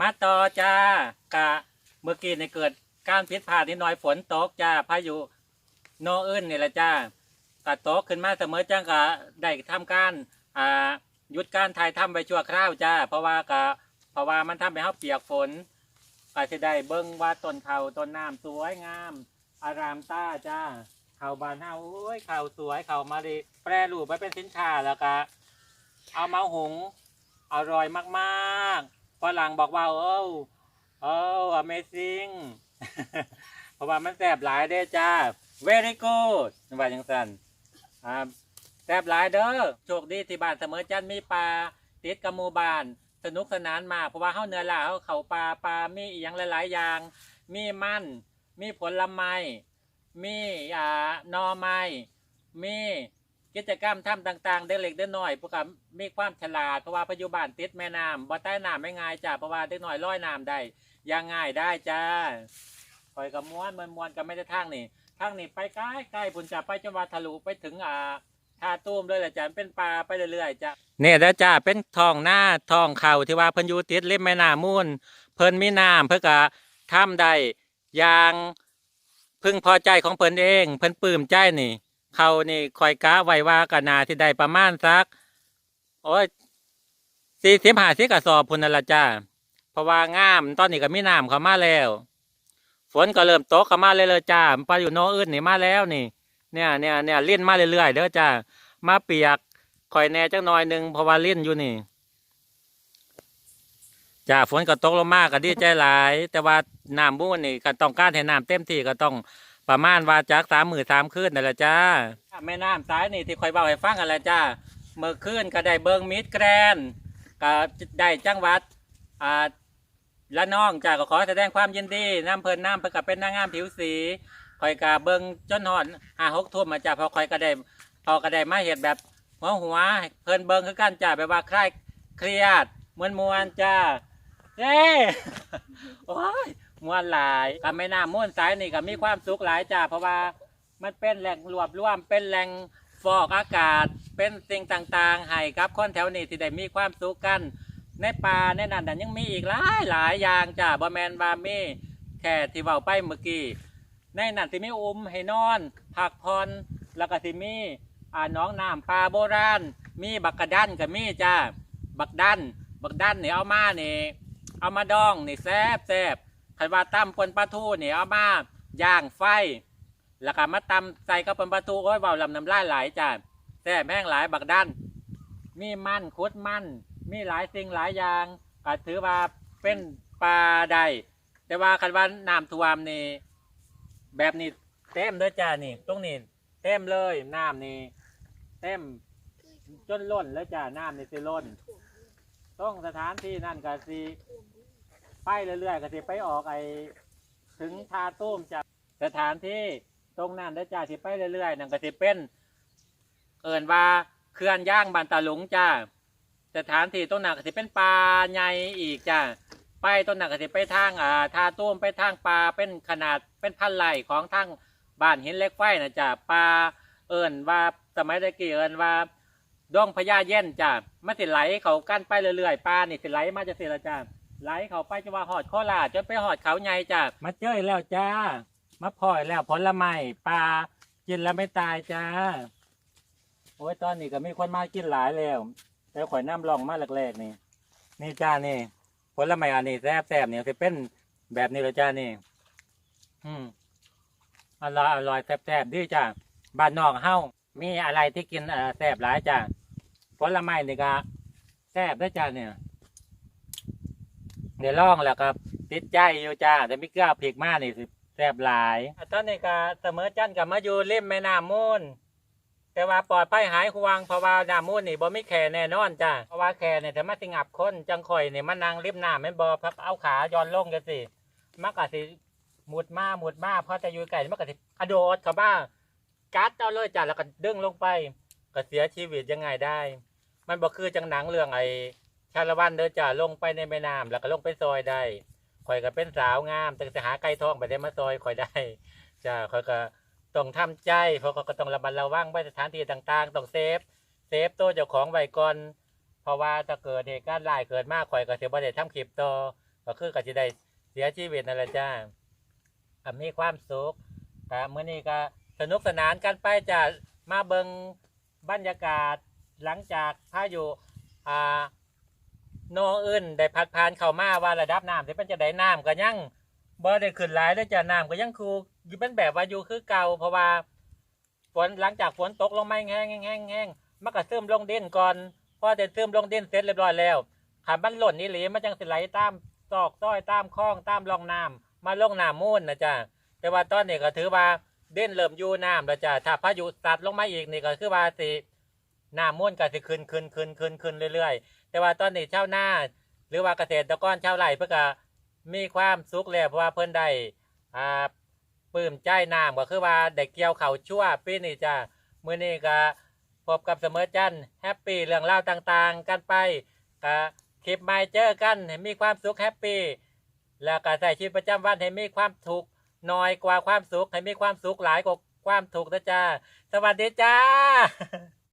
มาต่อจ้ากะเมื่อกี้ในเกิดการผิดพาดนิดหน่อยฝนตกจ้าพายุโนอื่นนี่แหละจ้ากะตกขึ้นมาเสมอจังกะได้ทำการอ่าหยุดการถ่ายทำไปชั่วคราวจ้า เพราะว่ากะเพราะว่ามันทำให้เฮาเปียกฝนก็จะได้เบิ่งว่าต้นเขาต้นน้ำสวยงาม อารามต้าจ้าเขาบานเฮาโอ้ยเขาสวยเขามาดีแปรรูปไปเป็นสินค้าแล้วก็เอามาหุงอร่อยมากๆ ฝรั่งบอกว่าโอ้โอ้ amazing เพราะว่ามันแซ่บหลายเด้จ้า very good ว่าจังสันอ่าแซ่บหลายเด้อโชคดีที่บ้านเสมอจันมีปลาติดกับหมู่บ้าน สนุกสนานมากเพราะว่าเฮาเนื้อหลาเฮาเขาปลาปลามีอีหยังหลาย ๆ อย่าง มีมันมีผลไม้มีอ่าหนอไม้มี กิจกรรมทำต่างๆ เด็กเล็กเด็กน้อยพวกกับมีความฉลาดเพราะว่าปัจจุบันติดแม่น้ำบ่ใต้น้ำไม่ง่ายจ้ะเพราะว่าเด็กน้อยลอยน้ำได้ยังง่ายได้จ้าคอยกับม้วนมันม้วนกับไม่ได้ทางนี่ทางนี่ไปใกล้ใกล้พุ่นจะไปจังหวัดทะลุไปถึงอ่าท่าตุ้มเลยแหละจ้ะเป็นปลาไปเรื่อยๆจ้ะเนี่ยแล้วจ้าเป็นทองหน้าทองเข่าที่ว่าเพิ่นอยู่ติดริมแม่น้ำมูลเพิ่นมีน้ำเพิ่นก็ทำได้อย่างพึงพอใจของเพิ่นเอง เพิ่นปลื้มใจนี่ เขานี่คอยกะไว้ว่ากันนาที่ได้ประมาณสักโอ้ยสี่สิบห้าสิบกระสอบพุนละจ้าเพราะว่างามตอนนี้ก็มีน้ำเข้ามาแล้ว ฝนก็เริ่มตกเข้ามาเลยเลยจ้าปลาอยู่โนอื่นนี่มาแล้วนี่ เนี่ยเนี่ยเนี่ยเล่นมาเรื่อยๆเด้อจ้ามาเปียกคอยแน่จังหน่อยหนึ่งเพราะว่าเล่นอยู่นี่จ้าฝนก็ตกลงมากก็ดีใจหลาย แต่ว่าน้ำบุ้นนี่ก็ต้องการให้น้ำเต็มที่ก็ต้อง ประมาณว่าจากสามหมื่นสามคืนนั่นแหละจ้าแม่น้ำสายนี่ที่คอยเบาให้ฟังกันแหละจ้าเมื่อคืนก็ได้เบิงมิดแกรนก็ได้จังหวัดอ่าละน้องจ้าก็ขอแสดงความยินดีน้ำเพลินน้ำเพื่อกับเป็นนางงามผิวสีคอยกาเบิงจนหอนห้าหกทุ่มมาจ้าพอคอยก็ได้พอก็ได้มาเห็ดแบบหัวหัวเพลินเบิงคือกันจ้าแบบว่าคลายเครียดมวนมวนจ้าเย้โอ้ย มวนหลายกับแม่น้ำม่วนสายนี่ก็มีความสุขหลายจ้าเพราะว่ามันเป็นแหล่งรวบรวมเป็นแหล่งฟอกอากาศเป็นสิ่งต่างๆให้กับคนแถวนี้ที่ได้มีความสุขกัน ในป่าในนั้นน่ยังมีอีกหลายหลายอย่างจ้าบ่แมนบามีแค่ที่เว้าไปเมื่อกี้ในนั้นที่มีอุ้มให้นอนพักผ่อนแล้วก็ที่มีอ่าน้องน้ำปลาโบราณ มีบักกระดันก็มีจ้าบักดันบักดันนี่เอามานี่เอามาดองนี่แซบแซ่บ คันว่าตำปนปลาทูนี่เอามาย่างไฟ แล้วก็มาตำใส่กับปนปลาทูโอ้ยเบาลำน้ำลายไหลจ้ะแซ่แห้งหลายบักดันมีมันคุดมันมีหลายสิ่งหลายอย่างก็ถือว่าเป็นปลาใดแต่ว่าคันว่าน้ำท่วมนี่แบบนี้เต็มเลยจ้านี่ตรงนี้เต็มเลยน้ำนี่เต็มจนล้นแล้วจ้าน้ำนี่สิล้นต้องสถานที่นั่นก็สิ ไปเรื่อยๆก็สิไปออกไอถึงทาตุ้มจากสถานที่ตรงนั้นได้จ้าสิไปเรื่อยๆนั่นก็สิเป็น เอินว่าเขื่อนย่างบานตาหลงจ้าสถานที่ตรงนั้นก็สิเป็นปลาใหญ่อีกจ้าไปตรงนั้นก็สิไปทางอ่าทาตุ้มไปทางปลาเป็นขนาดเป็นพันไหลของทางบ้านหินเล็กไฟนะจ้าปลาเอินว่าสมัยตะกี้เอินว่าดองพญาเย็นจ้ามันสิไหลเขากั้นไปเรื่อยๆปลานี่สิไหลมาจะเสิละจ้า ไหลเขาไปจะว่าหอดข้อลาจนไปหอดเขาใหญ่จ้ามาเจอแล้วจ้ามาพลอยแล้วผลไม้ปลากินแล้วไม่ตายจ้า โอ้ยตอนนี้ก็มีคนมากินหลายแล้ว แต่ข่อยน้ำลองมาแรกๆนี่ นี่จ้านี่ ผลไม้อันนี้แซ่บๆเนี่ยสิเป็นแบบนี้เลยจ้านี่ อืมอร่อยอร่อยแซ่บๆดีจ้าบ้านนอกเฮามีอะไรที่กินเออแซ่บหลายจ้าผลไม้นี่ก็แซ่บด้วยจ้าเนี่ย เดี๋ยวลองแล้วก็ติดใจอยู่จ้า แต่ไม่กล้าพริกมากนี่สิแซ่บหลายตอนนี้ก็เสมอจันกับมาอยู่ริมแม่น้ำมูลแต่ว่าปลอดภัยหายห่วงเพราะว่าน้ำมูลนี่บ่มีแค่แน่นอนจ้าเพราะว่าแค่เนี่ยถ้ามาสิงับคนจังข่อยเนี่ยมันนั่งริมน้ำแม่นบ่พับเอาขาย้อนลงกันสิมันก็สิหมุดมาหมุดมาพอจะอยู่ไก่มันก็สิกระโดดเข้าบ้ากัดเอาเลยจ้าแล้วก็ดึงลงไปก็เสียชีวิตยังไงได้ มันบ่คือจังหนังเรื่องไอ้ ชาละวันเด้อจ้าลงไปในแม่น้ำแล้วก็ลงไปซอยได้ข่อยก็เป็นสาวงามแต่จะหาไก่ทองไปได้มาซอยข่อยได้จ้าข่อยก็ต้องทำใจเพราะก็ต้องระมัดระวังไว้สถานที่ต่างๆต้องเซฟเซฟตัวเจ้าของไว้ก่อนเพราะว่าถ้าเกิดเหตุการณ์ร้ายเกิดมากข่อยก็เสิบ่ได้ทำคลิปต่อก็คือก็จะได้เสียชีวิตนั่นแหละจ้าก็มีความสุขก็มื้อนี้ก็สนุกสนานกันไปจ้ามาเบิงบรรยากาศหลังจากพายุอ่า น้อื่นได้พัดผ่านเข้ามาว่าระดับน้ำที่เป็นจะได้น้ำก็ยังบ่ได้ขึ้นหลายแล้วจ้าน้ำก็ยังคูอยู่เป็นแบบว่าอยู่คือเก่าเพราะว่าฝนหลังจากฝนตกลงมาแห้งแห้งแห้งมันก็ซึมลงเดินก่อนพอจะซึมลงเดินเสร็จเรียบร้อยแล้วขันมันหล่นนี่หลีมันจังสิไหลตามซอกซ้อยตามคลองตามร่องน้ำมาลงน้ำมูลนะจ๊ะแต่ว่าตอนนี้ก็ถือว่าเด่นเริ่มอยู่น้ำแล้วจ้ะถ้าพายุสัตว์ลงมาอีกนี่ก็คือว่าสิน้ำมูลก็สิขึ้นขึ้นขึ้นขึ้นขึ้นเรื่อยๆ แต่ว่าตอนนี้ชาวนาหรือว่าเกษตรกรชาวไร่เพื่อก็มีความสุขแล้วเพราะว่าเพิ่นได้อ่าปลื้มใจน้ำก็คือว่าได้เกี่ยวเขาวชั่วปีนี้จ้ะมื้อนี้ก็พบกับเสมอจันแฮปปี้เรื่องราวต่างๆ กันไปก็คลิปใหม่เจอกันให้มีความสุขแฮปปี้แล้วก็ใส่ชีวิตประจำวันให้มีความทุกข์น้อยกว่าความสุขให้มีความสุขหลายกว่าความทุกข์นะจ๊ะสวัสดีจ้า